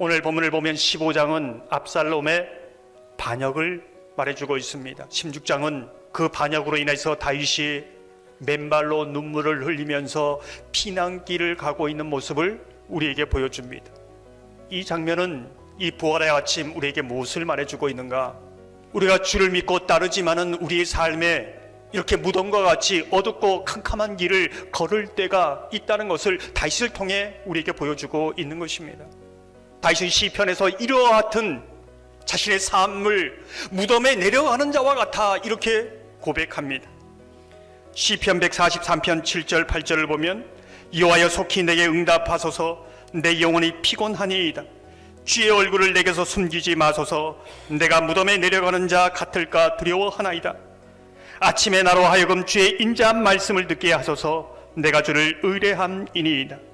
오늘 본문을 보면 15장은 압살롬의 반역을 말해주고 있습니다. 16장은 그 반역으로 인해서 다윗이 맨발로 눈물을 흘리면서 피난길을 가고 있는 모습을 우리에게 보여줍니다. 이 장면은 이 부활의 아침 우리에게 무엇을 말해주고 있는가? 우리가 주를 믿고 따르지만은 우리의 삶에 이렇게 무덤과 같이 어둡고 캄캄한 길을 걸을 때가 있다는 것을 다윗을 통해 우리에게 보여주고 있는 것입니다. 다윗은 시편에서 이와 같은 자신의 삶을 무덤에 내려가는 자와 같아 이렇게 고백합니다. 시편 143편 7절 8절을 보면 여호와여 속히 내게 응답하소서 내 영혼이 피곤하니이다. 주의 얼굴을 내게서 숨기지 마소서 내가 무덤에 내려가는 자 같을까 두려워하나이다. 아침에 나로 하여금 주의 인자한 말씀을 듣게 하소서 내가 주를 의뢰함이니이다.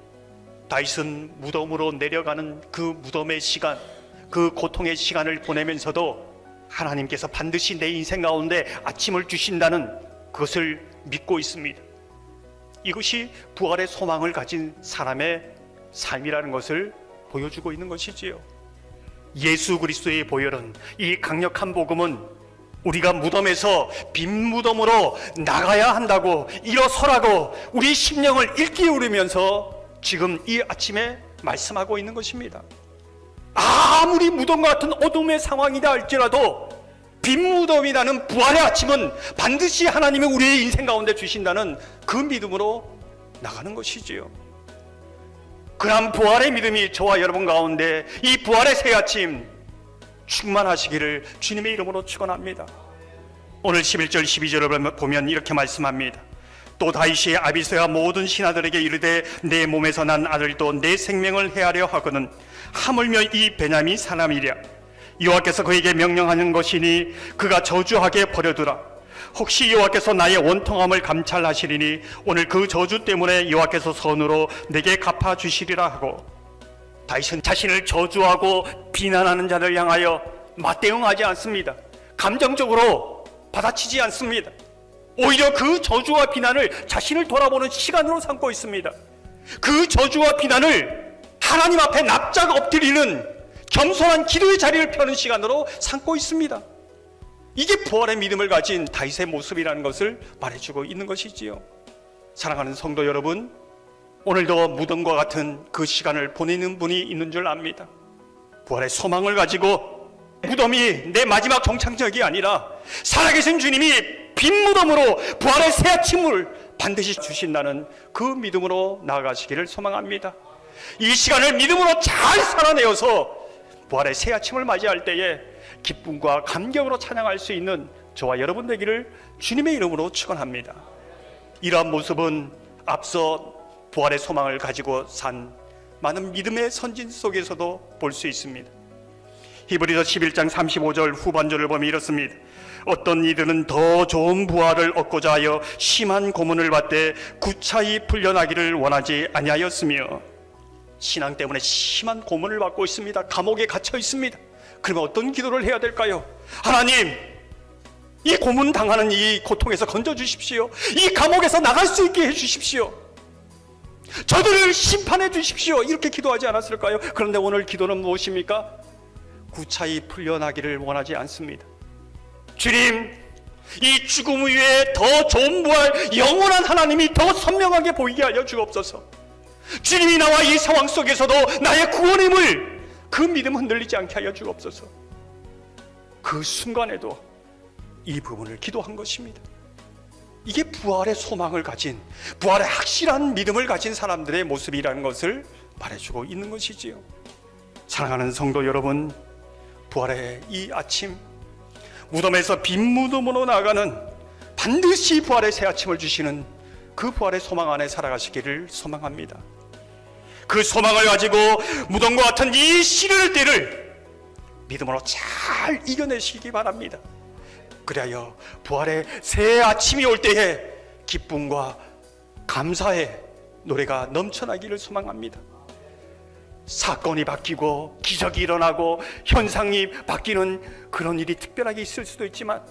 다윗은 무덤으로 내려가는 그 무덤의 시간, 그 고통의 시간을 보내면서도 하나님께서 반드시 내 인생 가운데 아침을 주신다는 그것을 믿고 있습니다. 이것이 부활의 소망을 가진 사람의 삶이라는 것을 보여주고 있는 것이지요. 예수 그리스도의 보혈은 이 강력한 복음은 우리가 무덤에서 빈 무덤으로 나가야 한다고 일어서라고 우리 심령을 일깨우면서 지금 이 아침에 말씀하고 있는 것입니다. 아무리 무덤과 같은 어둠의 상황이다 할지라도 빈 무덤이라는 부활의 아침은 반드시 하나님이 우리의 인생 가운데 주신다는 그 믿음으로 나가는 것이지요. 그런 부활의 믿음이 저와 여러분 가운데 이 부활의 새 아침 충만하시기를 주님의 이름으로 축원합니다. 오늘 11절 12절을 보면 이렇게 말씀합니다. 또 다윗이 아비스가 모든 신하들에게 이르되 내 몸에서 난 아들도 내 생명을 해하려 하거든 하물며 이 베냐민 사람이랴 여호와께서 그에게 명령하는 것이니 그가 저주하게 버려두라 혹시 여호와께서 나의 원통함을 감찰하시리니 오늘 그 저주 때문에 여호와께서 선으로 내게 갚아 주시리라 하고 다윗은 자신을 저주하고 비난하는 자를 향하여 맞대응하지 않습니다. 감정적으로 받아치지 않습니다. 오히려 그 저주와 비난을 자신을 돌아보는 시간으로 삼고 있습니다. 그 저주와 비난을 하나님 앞에 납작 엎드리는 겸손한 기도의 자리를 펴는 시간으로 삼고 있습니다. 이게 부활의 믿음을 가진 다윗의 모습이라는 것을 말해주고 있는 것이지요. 사랑하는 성도 여러분, 오늘도 무덤과 같은 그 시간을 보내는 분이 있는 줄 압니다. 부활의 소망을 가지고 무덤이 내 마지막 종착역이 아니라 살아계신 주님이 빈 무덤으로 부활의 새 아침을 반드시 주신다는 그 믿음으로 나아가시기를 소망합니다. 이 시간을 믿음으로 잘 살아내어서 부활의 새 아침을 맞이할 때에 기쁨과 감격으로 찬양할 수 있는 저와 여러분 되기를 주님의 이름으로 축원합니다. 이러한 모습은 앞서 부활의 소망을 가지고 산 많은 믿음의 선진 속에서도 볼 수 있습니다. 히브리서 11장 35절 후반절을 보면 이렇습니다. 어떤 이들은 더 좋은 부활을 얻고자 하여 심한 고문을 받되 구차히 풀려나기를 원하지 아니하였으며 신앙 때문에 심한 고문을 받고 있습니다. 감옥에 갇혀 있습니다. 그러면 어떤 기도를 해야 될까요? 하나님, 이 고문 당하는 이 고통에서 건져 주십시오. 이 감옥에서 나갈 수 있게 해 주십시오. 저들을 심판해 주십시오. 이렇게 기도하지 않았을까요? 그런데 오늘 기도는 무엇입니까? 구차히 풀려나기를 원하지 않습니다. 주님, 이 죽음 위에 더 부활, 영원한 하나님이 더 선명하게 보이게 하여 주옵소서. 주님이 나와 이 상황 속에서도 나의 구원임을 그 믿음 흔들리지 않게 하여 주옵소서. 그 순간에도 이 부분을 기도한 것입니다. 이게 부활의 소망을 가진, 부활의 확실한 믿음을 가진 사람들의 모습이라는 것을 말해주고 있는 것이지요. 사랑하는 성도 여러분, 부활의 이 아침, 무덤에서 빈 무덤으로 나가는 반드시 부활의 새 아침을 주시는 그 부활의 소망 안에 살아가시기를 소망합니다. 그 소망을 가지고 무덤과 같은 이 시련의 때를 믿음으로 잘 이겨내시기 바랍니다. 그리하여 부활의 새 아침이 올 때에 기쁨과 감사의 노래가 넘쳐나기를 소망합니다. 사건이 바뀌고 기적이 일어나고 현상이 바뀌는 그런 일이 특별하게 있을 수도 있지만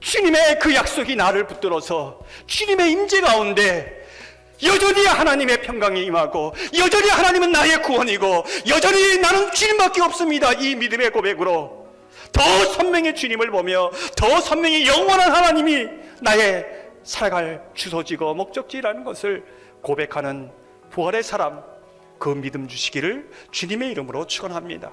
주님의 그 약속이 나를 붙들어서 주님의 임재 가운데 여전히 하나님의 평강이 임하고 여전히 하나님은 나의 구원이고 여전히 나는 주님밖에 없습니다. 이 믿음의 고백으로 더 선명히 주님을 보며 더 선명히 영원한 하나님이 나의 살아갈 주소지고 목적지라는 것을 고백하는 부활의 사람 그 믿음 주시기를 주님의 이름으로 축원합니다.